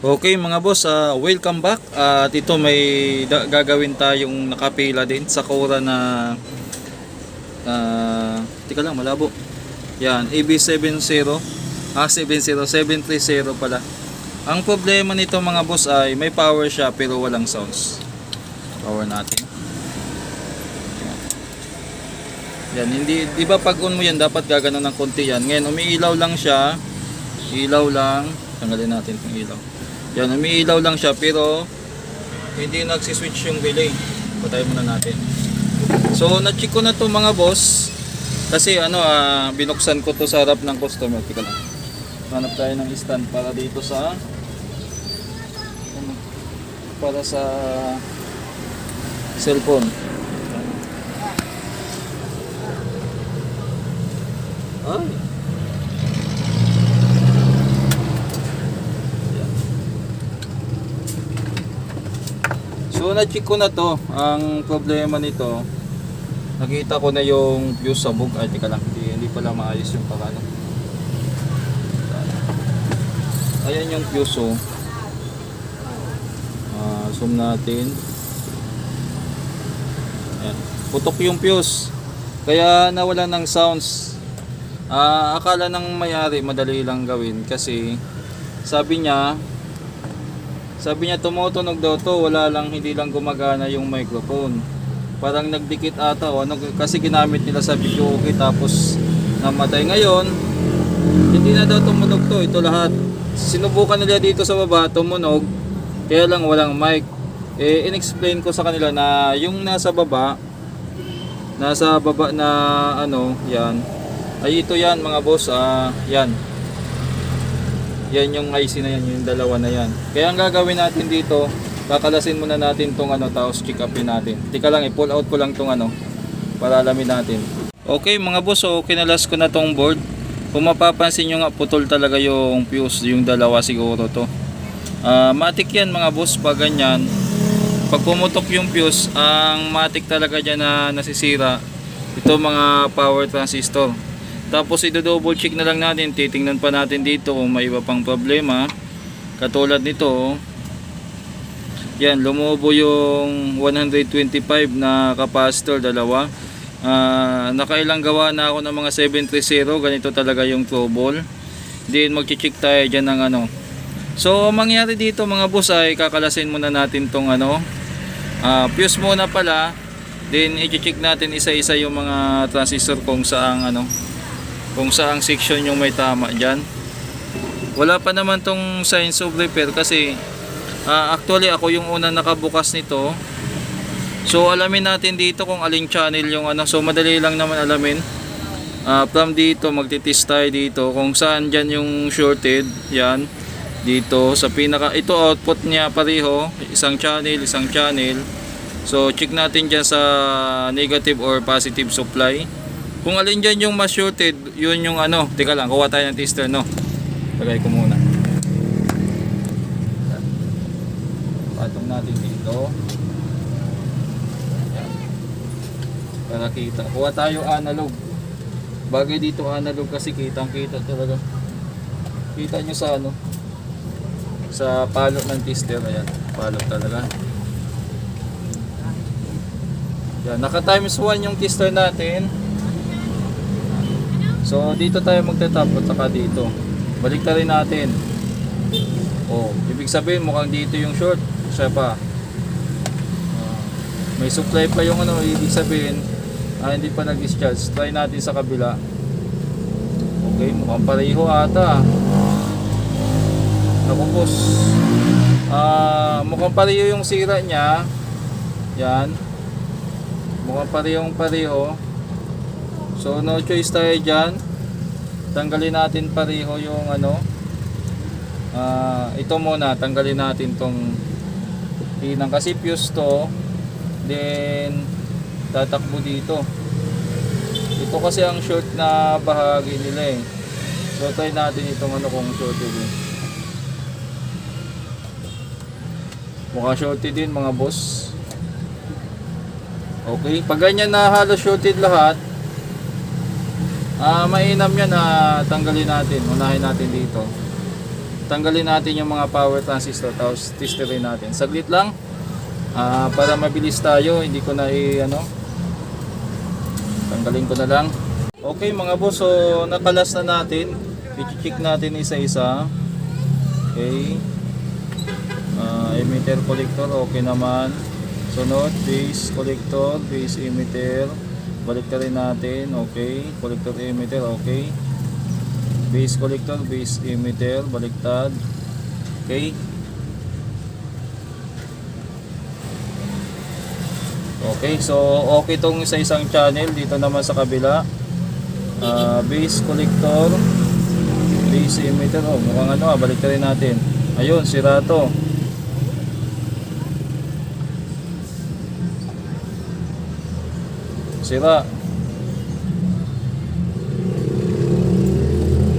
Okay mga boss, ah, welcome back. At ito may gagawin tayong nakapila din sa Cora na ah, tika lang malabo. Yan, AB70 ah 70 730 pala. Ang problema nito mga boss ay may power siya pero walang sounds. Power natin. Yan, hindi di ba pag on mo yan dapat gaganon ng konti yan. Ngayon umiilaw lang siya. Ilaw lang. Tanggalin natin itong ilaw. Yan, umiilaw lang siya pero hindi nagsiswitch yung relay. Patay muna natin. So, na-check ko na to mga boss. Kasi ano, ah, binuksan ko to sa harap ng customer. Tika lang. Hanap tayo ng stand para dito sa ano, para sa cellphone. Ay. So na-check ko na to, ang problema nito, nakita ko na yung fuse sa bug, ay teka lang, hindi, hindi pala maayos yung pakano. Ayan yung fuse oh. Ah, zoom natin. Ayan. Putok yung fuse. Kaya nawala ng sounds. Ah, akala ng mayari madali lang gawin kasi sabi niya sabi niya tumutunog daw to, wala lang hindi lang gumagana yung microphone. Parang nagdikit ata o ano kasi ginamit nila sa video okay tapos namatay ngayon. Hindi na daw tumunog to, ito lahat. Sinubukan nila dito sa baba tumunog kaya lang walang mic. Eh inexplain ko sa kanila na yung nasa baba nasa baba na ano, yan. Ay ito yan mga boss, ah, yan. Yan yung IC na yan, yung dalawa na yan. Kaya ang gagawin natin dito, kakalasin muna natin tong ano, tapos check upin natin. Tika lang, i-pull out ko lang tong ano, para alamin natin. Okay mga boss, so kinalas ko na tong board. Kung mapapansin nyo nga, putol talaga yung fuse, yung dalawa siguro to. Ah, matik yan mga boss, pag ganyan. Pag pumutok yung fuse, ang matik talaga dyan na nasisira, ito mga power transistor. Tapos i-double check na lang natin, titingnan pa natin dito kung may iba pang problema. Katulad nito, yan, lumubo yung 125 na capacitor, dalawa. Ah, nakailang gawa na ako ng mga 730, ganito talaga yung trouble. Then magche-check tayo dyan ng ano. So, ang mangyari dito mga boss ay kakalasin muna natin tong ano. ah, fuse muna pala. Then i-check natin isa-isa yung mga transistor kung saang ano kung saang section yung may tama dyan. Wala pa naman tong signs of repair kasi ah, actually ako yung unang nakabukas nito. So alamin natin dito kung aling channel yung ano. So madali lang naman alamin. Ah, from dito magtitest tayo dito kung saan dyan yung shorted. Yan. Dito sa pinaka ito output niya pareho. Isang channel isang channel. So check natin dyan sa negative or positive supply kung alin dyan yung mas shorted, yun yung ano. Teka lang, kuha tayo ng tester, no? Lagay ko muna. Patong natin dito. Yan. Para kita. Kuha tayo analog. Bagay dito analog kasi kitang kita talaga. Kita nyo sa ano? Sa palot ng tester. Ayan, palot talaga. Yan, naka times 1 yung tester natin. So dito tayo magtatap at saka dito. Balik rin natin. Oh, ibig sabihin mukhang dito yung short. Siya pa. Ah, may supply pa yung ano, ibig sabihin ah, hindi pa nag-discharge. Try natin sa kabila. Okay, mukhang pareho ata. Naku boss. Ah, mukhang pareho yung sira niya. Yan. Mukhang parehong pareho. So no choice tayo dyan. Tanggalin natin pareho yung ano. ah ito muna, tanggalin natin tong pinang kasi fuse to. Then tatakbo dito. Ito kasi ang short na bahagi nila eh. So try natin itong ano kung shorted din. Mukha shorted din mga boss. Okay, pag ganyan na halos shorted lahat, Ah, mainam yan na tanggalin natin. Unahin natin dito. tanggalin natin yung mga power transistor tapos testerin natin. Saglit lang ah, para mabilis tayo, hindi ko na i ano tanggalin ko na lang. Okay mga boss, so nakalas na natin. I-check natin isa-isa. Okay. Ah, emitter collector okay naman. Sunod, base collector, base emitter. Balik natin. Okay. Collector emitter, okay. Base collector, base emitter, baliktad. Okay. Okay, so okay tong sa isang channel dito naman sa kabila. Ah, base collector, base emitter. Oh, mukhang ano, ah, balik rin natin. Ayun, sira to. Sira.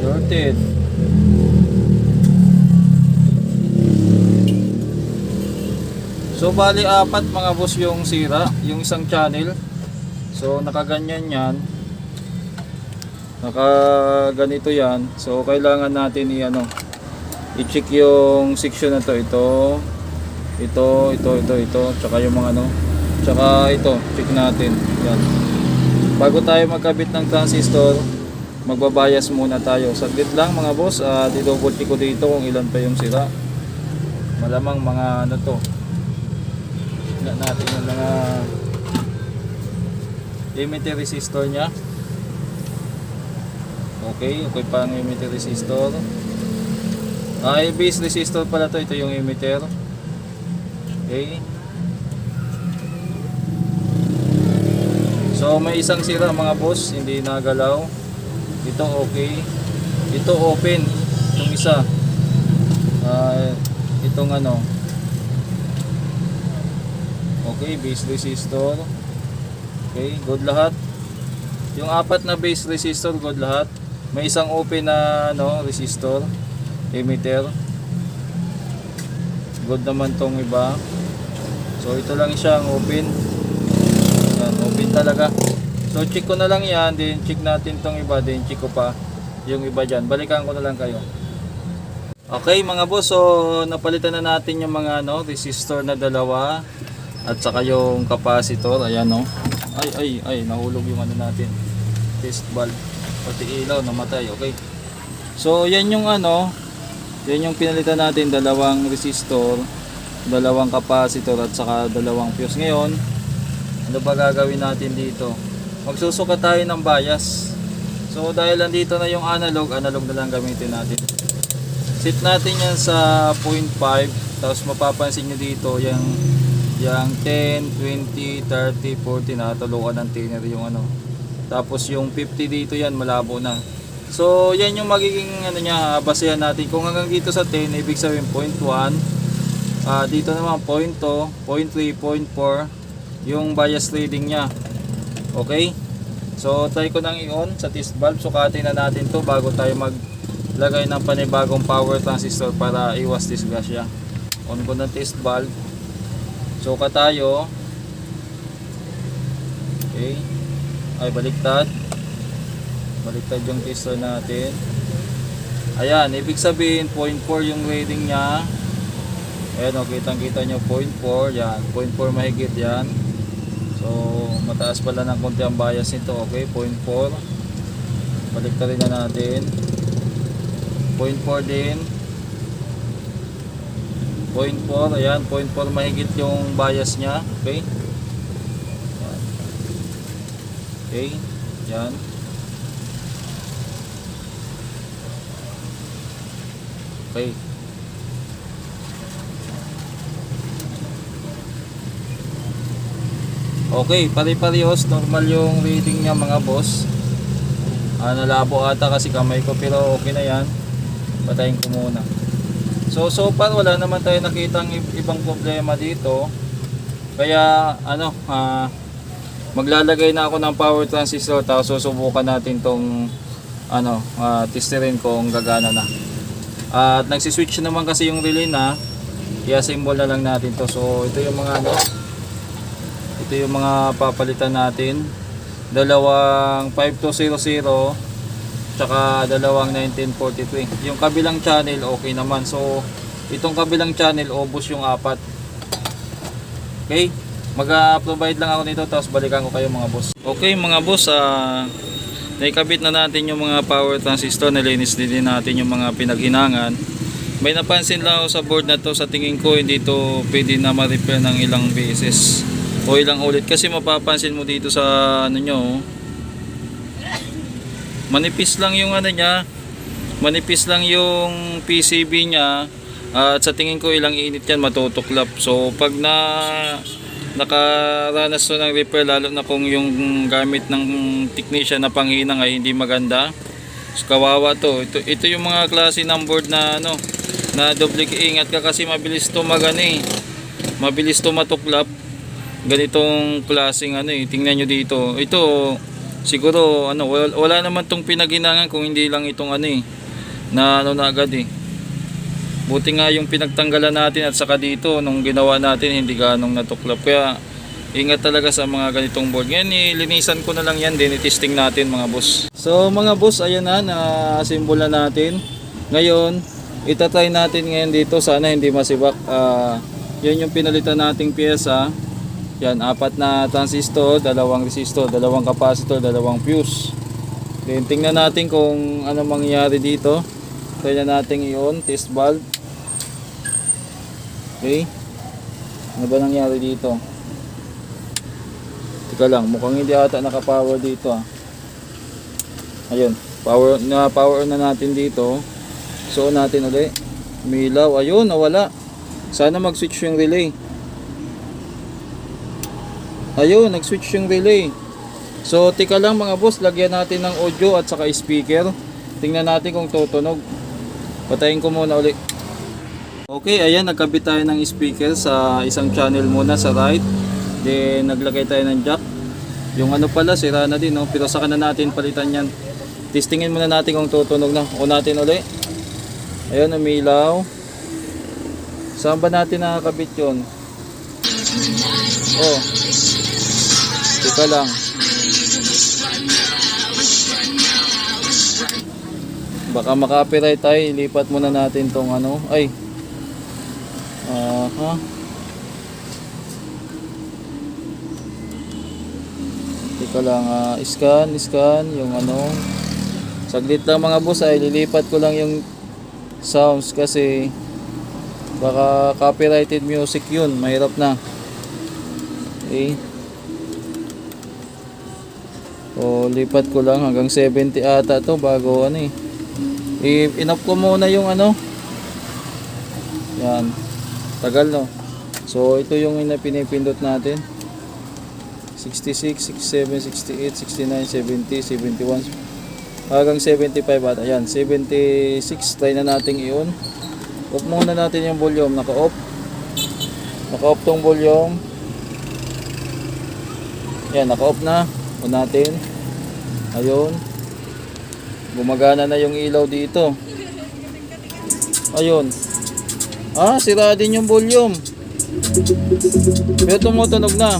Shorted. So bali apat mga boss yung sira, yung isang channel. So nakaganyan yan. Naka ganito yan. So kailangan natin i ano i-check yung section na to. Ito, ito, ito, ito, ito, tsaka yung mga ano. Tsaka ito, check natin. Yan. Bago tayo magkabit ng transistor, magbabayas muna tayo. Saglit lang mga boss, uh, double check ko dito kung ilan pa yung sira. Malamang mga ano to, Tingnan natin yung mga emitter resistor niya. Okay, okay pa ang emitter resistor. Ah, base resistor pala to. Ito yung emitter. Okay. So may isang sira mga boss, hindi nagalaw. Ito okay. Ito open. Itong isa. Ah, itong ano, Okay, base resistor. Okay, good lahat. Yung apat na base resistor, good lahat. May isang open na no, resistor, emitter. Good naman tong iba. So ito lang siya ang open. Yan, open talaga. So check ko na lang yan, then check natin tong iba, then check ko pa yung iba dyan. Balikan ko na lang kayo. Okay mga boss, so napalitan na natin yung mga no, resistor na dalawa at saka yung capacitor, ayan no. Ay ay ay nahulog yung ano natin. Test valve pati ilaw namatay, okay. So yan yung ano, yan yung pinalitan natin dalawang resistor, dalawang capacitor at saka dalawang fuse. Ngayon, ano ba gagawin natin dito? Magsusukat tayo ng bias. So dahil nandito na yung analog, analog na lang gamitin natin. Set natin yan sa 0.5 tapos mapapansin nyo dito yung yung 10, 20, 30, 40 nakatulukan ng thinner yung ano. Tapos yung 50 dito yan malabo na. So yan yung magiging ano niya, basehan natin. Kung hanggang dito sa 10, ibig sabihin 0.1. Ah dito naman 0.2, 0.3, 0.4 yung bias reading niya. Okay? So try ko nang i-on sa test valve. Sukatin na natin to bago tayo maglagay ng panibagong power transistor para iwas disgrasya. On ko ng test valve. Suka tayo. Okay. Ay, baliktad. Baliktad yung tester natin. Ayan, ibig sabihin 0.4 yung reading niya. Ayan, o, kitang kita nyo 0.4. Yan, 0.4 mahigit yan. So, mataas pala ng konti ang bias nito. Okay, 0.4. Baliktarin na natin. 0.4 din. 0.4 ayan 0.4 mahigit yung bias niya okay Ayan. okay yan okay okay pare-parehos normal yung reading niya mga boss ah, nalabo ata kasi kamay ko pero okay na yan patayin ko muna So so far wala naman tayo nakitang ibang problema dito. Kaya ano, ah, maglalagay na ako ng power transistor tapos susubukan natin tong ano, uh, testerin kung gagana na. At nagsi-switch naman kasi yung relay na. I-assemble na lang natin to. So ito yung mga ano, ito yung mga papalitan natin. Dalawang 5200 tsaka dalawang 1943. Yung kabilang channel okay naman. So itong kabilang channel ubos yung apat. Okay? Mag-provide lang ako nito tapos balikan ko kayo mga boss. Okay mga boss, ah naikabit na natin yung mga power transistor, nalinis din natin yung mga pinaghinangan. May napansin lang ako sa board na to, sa tingin ko hindi to pwede na ma-repair ng ilang beses o ilang ulit. Kasi mapapansin mo dito sa ano nyo oh. manipis lang yung ano niya. Manipis lang yung PCB niya. At sa tingin ko ilang init yan matutuklap. So pag na nakaranas to ng repair lalo na kung yung gamit ng technician na panghinang ay hindi maganda. So, kawawa to. Ito, ito yung mga klase ng board na ano na doble ingat ka kasi mabilis to magani mabilis to matuklap ganitong klaseng ano eh tingnan nyo dito. Ito siguro ano wala, wala naman tong pinaginangan kung hindi lang itong ano eh na ano na agad eh. Buti nga yung pinagtanggalan natin at saka dito nung ginawa natin hindi ganong natuklap. Kaya ingat talaga sa mga ganitong board. Ngayon ilinisan ko na lang yan din itesting natin mga boss. So mga boss ayan na na simbol na natin. Ngayon itatry natin ngayon dito. Sana hindi masibak. Ah, yan yung pinalitan nating pyesa yan, apat na transistor, dalawang resistor, dalawang capacitor, dalawang fuse. Then tingnan natin kung ano mangyayari dito. Na natin i-on, test valve. Okay. Ano ba nangyari dito? Teka lang, mukhang hindi ata naka-power dito ah. Ayun, power na power na natin dito. So natin ulit. Umilaw, ayun, nawala. Sana mag-switch yung relay. Ayun, nag-switch yung relay. So, tika lang mga boss, lagyan natin ng audio at saka speaker. Tingnan natin kung tutunog. Patayin ko muna ulit. Okay, ayan, nagkabit tayo ng speaker sa isang channel muna sa right. Then, naglagay tayo ng jack. Yung ano pala, sira na din, no? pero saka na natin palitan yan. Testingin muna natin kung tutunog na. O natin ulit. Ayun, umilaw. Saan ba natin nakakabit yun? Oh. Teka lang. Baka makapiright tayo. Ilipat muna natin tong ano. Ay. Aha. Teka lang. ah, scan, scan. Yung ano. Saglit lang mga boss ay lilipat ko lang yung sounds kasi baka copyrighted music yun. Mahirap na. Okay. O lipat ko lang hanggang 70 ata to bago ano eh. I inoff ko muna yung ano. Yan. Tagal no. So ito yung pinipindot natin. 66, 67, 68, 69, 70, 71 hanggang 75 ata. Yan, 76 try na nating i-on. Off muna natin yung volume, naka-off. Naka-off tong volume. Yan, naka-off na. On natin. Ayun. Gumagana na yung ilaw dito. Ayun. Ah, sira din yung volume. Pero tumutunog na.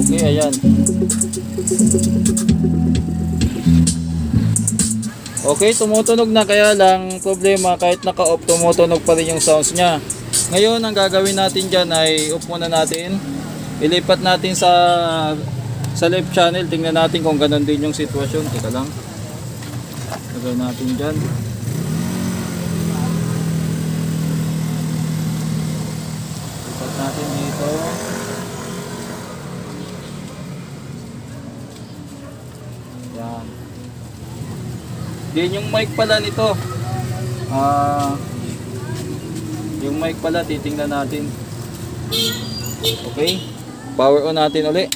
Okay, ayan. Okay, tumutunog na kaya lang problema kahit naka-off tumutunog pa rin yung sounds niya. Ngayon, ang gagawin natin dyan ay off muna natin. Ilipat natin sa sa left channel. Tingnan natin kung ganun din yung sitwasyon. Teka lang. Lagay natin dyan. Lipat natin dito. Yan. Yan yung mic pala nito. Ah, yung mic pala titingnan natin. Okay. Power on natin uli.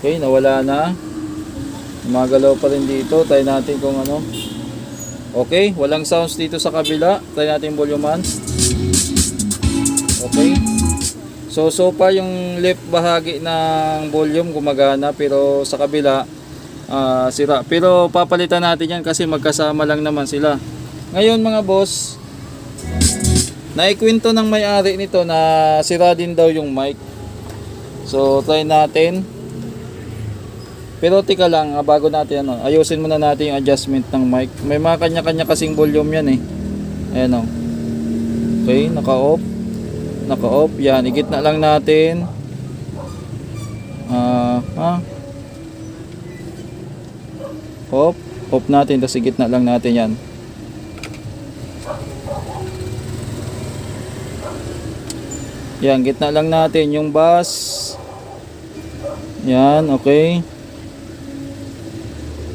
Okay, nawala na. Magalaw pa rin dito. Try natin kung ano. Okay, walang sounds dito sa kabila. Try natin volume on. Okay. So, so far yung left bahagi ng volume gumagana pero sa kabila ah, sira. Pero papalitan natin yan kasi magkasama lang naman sila. Ngayon mga boss, naikwento ng may-ari nito na sira din daw yung mic. So, try natin. Pero tika lang, ah, bago natin ano, ayusin muna natin yung adjustment ng mic. May mga kanya-kanya kasing volume yan eh. Ayan o. Okay, naka-off. Naka-off. Yan, igit na lang natin. Ah, ha? Off. Off natin, tapos igit na lang natin yan. Yan, gitna lang natin yung bus. Yan, okay.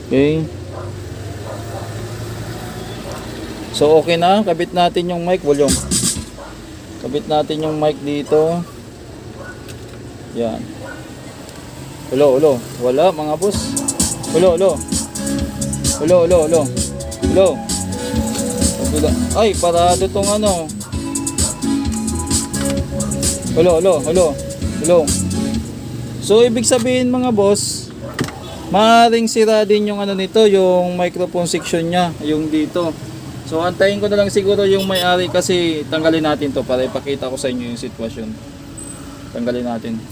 Okay. So okay na, kabit natin yung mic volume. Kabit natin yung mic dito. Yan. Ulo, ulo. Wala mga boss. Ulo, ulo. Ulo, ulo, ulo. Ulo. Ay, parado tong ano. Ulo, ulo, ulo. Ulo. So ibig sabihin mga boss, maaaring sira din yung ano nito, yung microphone section niya, yung dito. So antayin ko na lang siguro yung may-ari kasi tanggalin natin to para ipakita ko sa inyo yung sitwasyon. Tanggalin natin.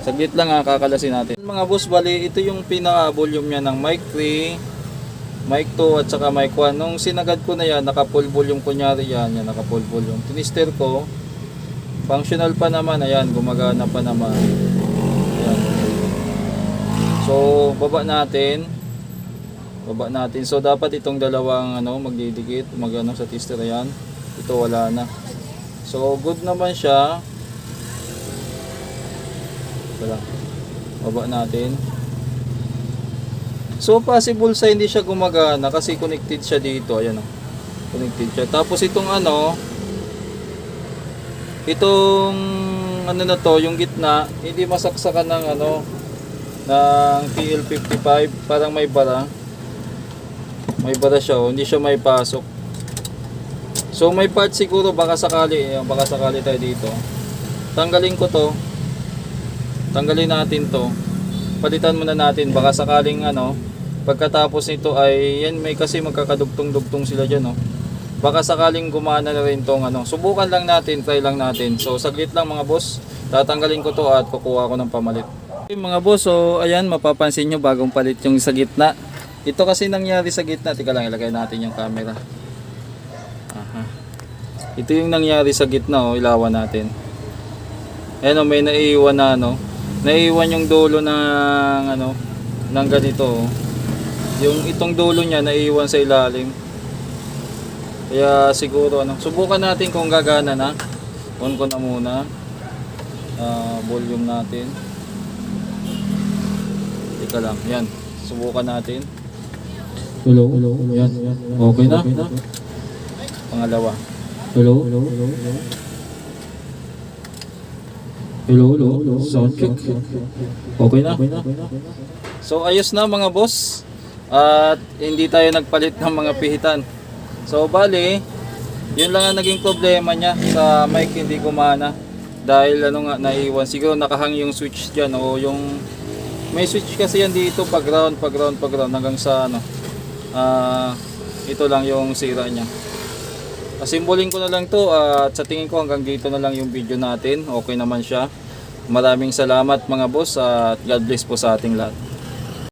Saglit lang ha, kakalasin natin. Mga boss, bali ito yung pinaka-volume niya ng mic 3, mic 2 at saka mic 1. Nung sinagad ko na yan, naka-full volume kunyari yan, yan naka-full volume. Tinister ko, functional pa naman, ayan, gumagana pa naman. Ayan. So, baba natin. Baba natin. So, dapat itong dalawang ano, magdidikit, magano sa tester ayan. Ito wala na. So, good naman siya. Wala. Baba natin. So, possible sa hindi siya gumagana kasi connected siya dito. Ayan o. Connected siya. Tapos itong ano, itong ano na to, yung gitna, hindi masaksakan ng ano, ng TL55, parang may bara. May bara siya, oh. hindi siya may pasok. So may part siguro baka sakali, eh, baka sakali tayo dito. Tanggalin ko to. Tanggalin natin to. Palitan muna natin baka sakaling ano, pagkatapos nito ay yan may kasi magkakadugtong-dugtong sila diyan, oh. Baka sakaling gumana na rin tong ano. Subukan lang natin, try lang natin. So saglit lang mga boss. Tatanggalin ko to at kukuha ko ng pamalit. Okay, mga boss, so ayan mapapansin nyo bagong palit yung sa gitna. Ito kasi nangyari sa gitna. Tika lang, ilagay natin yung camera. Aha. Ito yung nangyari sa gitna, oh, ilawan natin. Ayan, oh, may naiiwan na, ano. Naiiwan yung dulo ng, ano, ng ganito, oh. Yung itong dulo niya, naiiwan sa ilalim. Kaya siguro, ano, subukan natin kung gagana na. On ko na muna. Ah, volume natin. Ika lang, yan. Subukan natin. Hello, hello, hello. Yan. Okay na. Pangalawa. Hello, hello, hello. Hello, hello, hello. Sound check. Okay na. Okay na. So ayos na mga boss. At hindi tayo nagpalit ng mga pihitan. So bali, yun lang ang naging problema niya sa mic hindi gumana. Dahil ano nga naiwan siguro nakahang yung switch diyan o yung may switch kasi yan dito pag ground, pag ground, pag ground hanggang sa ano. Ah, ito lang yung sira niya. Asimbolin ko na lang to at sa tingin ko hanggang dito na lang yung video natin. Okay naman siya. Maraming salamat mga boss at God bless po sa ating lahat.